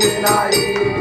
Hare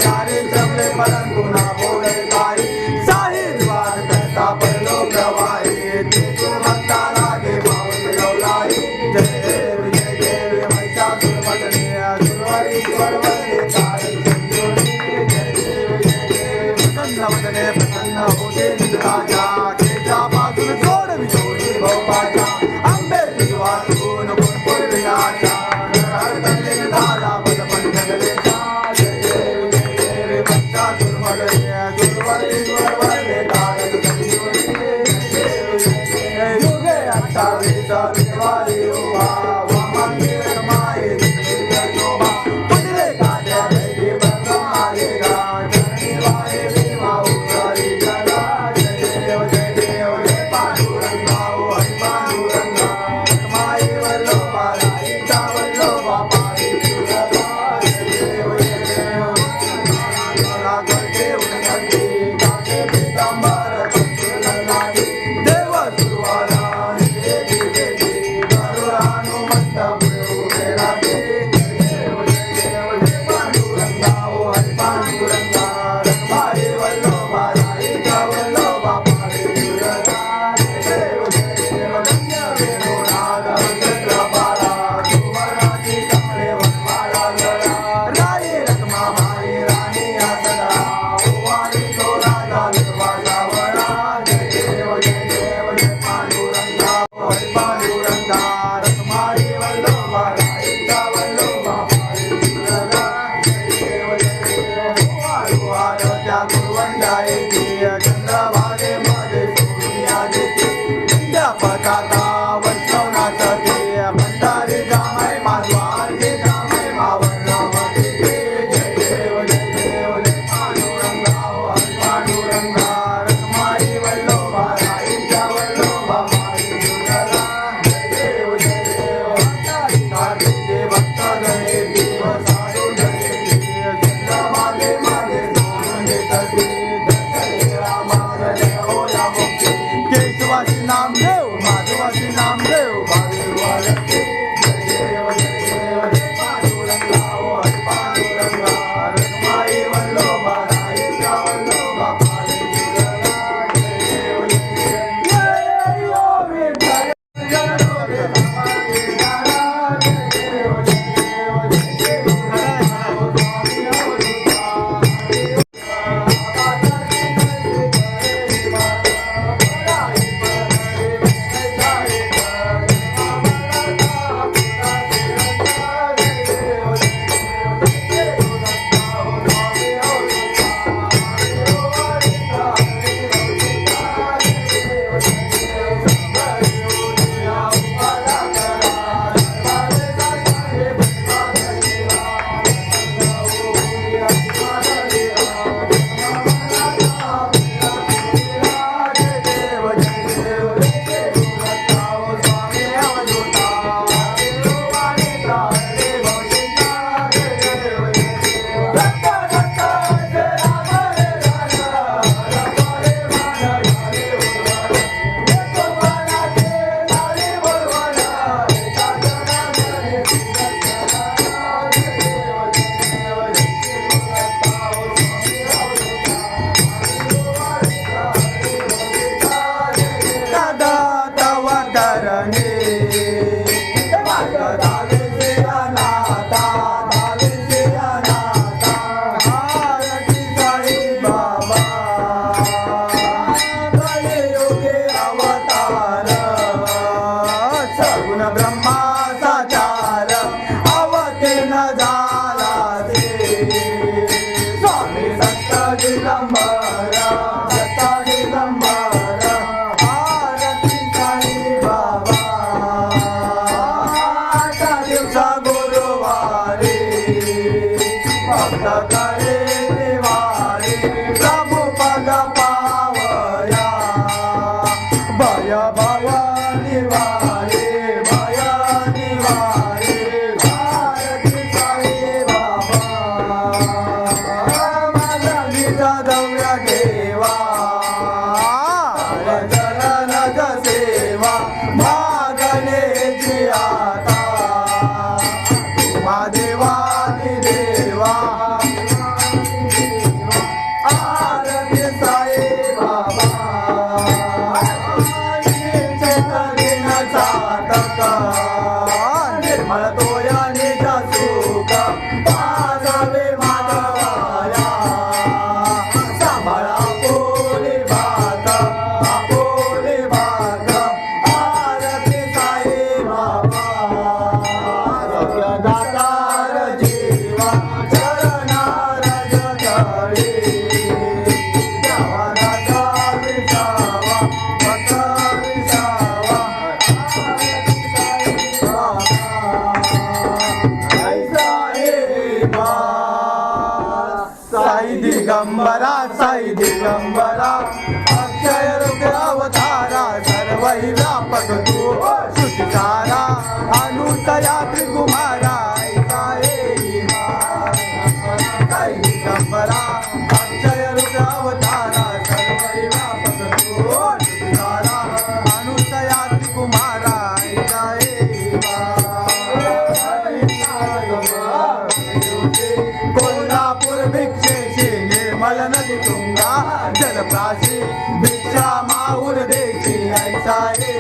निर्मल नदी तुंगा जलप्राशी भिक्षा माऊर देखी ऐसा हे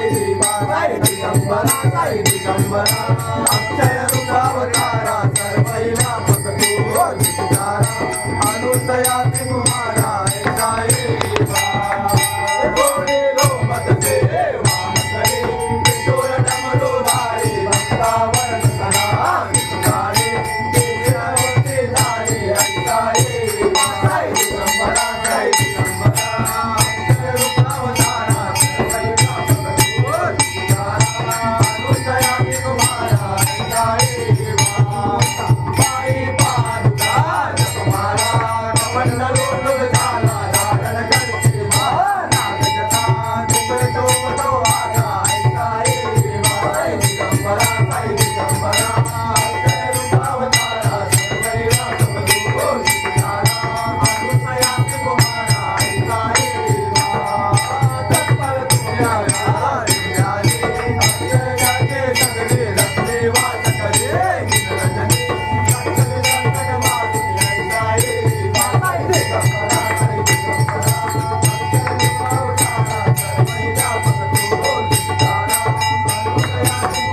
Digambara Digambara.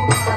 Oh,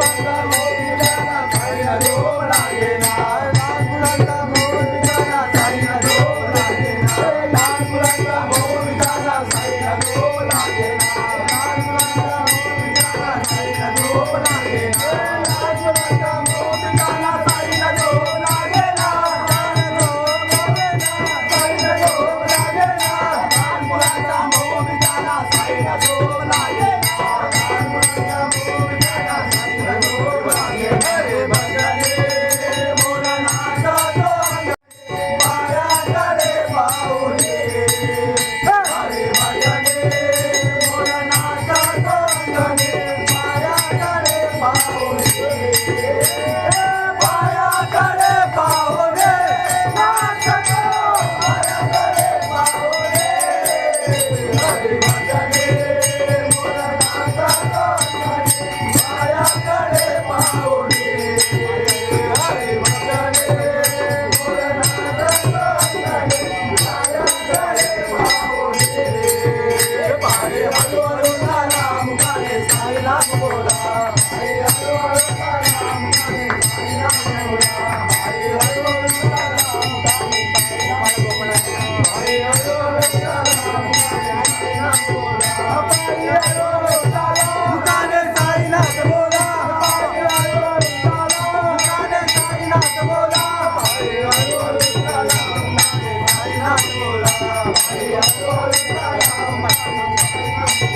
Santa Maria. Thank you.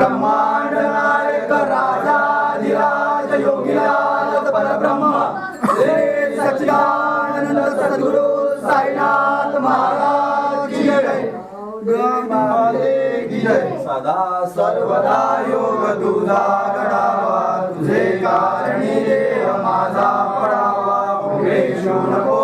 ब्रह्मांड नायक राजाधिराज योगीराज परब्रह्म. हे सच्चिदानंद सद्गुरु साईनाथ महाराज की जय. गंगामाते की जय. सदा सर्वदा योग तुझा घडावा तुझे कारणी देव माझा पडावा. पुढे नको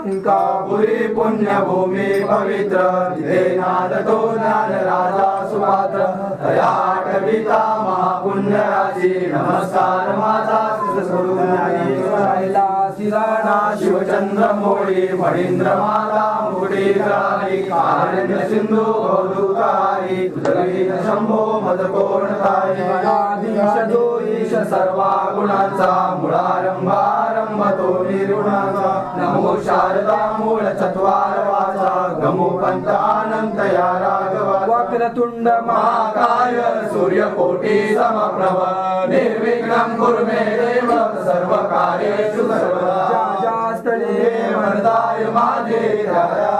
अलंकापुरी पुण्यभूमी पवित्र तिथे नादतो ज्ञान राजा सुपात्र तया कविता महापुण्य राशी नमस्कार माझा सच्चिदाना शिवचंद्र मोडी फणींद्र माता मुडी राणी कारण्य सिंधू गौदुकारी तुझी शंभो मद कोणताई ईश सर्वा गुणांचा मुळारंभारंभ तो निर्गुणाचा नमो शारदा मूळ चत्वार वाचा गमो पंत अनंत या राघवा वक्रतुंड महाकाय सूर्यकोटी समप्रभ निर्विघ्नं कुर्मे देव सर्व कार्येषु सर्वदा जास्तळे वरदाय माझे राजा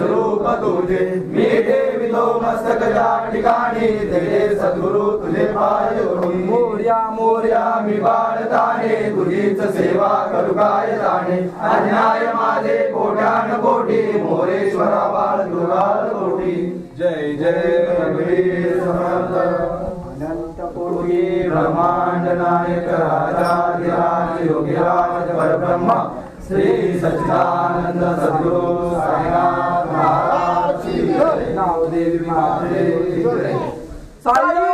रूप तुझे मी ठेवितो मस्तक या ठिकाणी तेरे सद्गुरु तुझे पाय धरून. मोर्या मोर्या। मी बाळताने तुझीच सेवा करू काय जाणे। अन्याय माझे कोट्यान कोटी मोरेश्वरा बाळ दुर्गाल कोटी। जय जय रघुवीर समर्थ। कोटी ब्रह्मांड नायक राजाधिराज योगीराज परब्रह्म श्री सच्चिदानंद सद्गुरु साईनाथ महाराज की जय. नावदेवी माते की जय. साईनाथ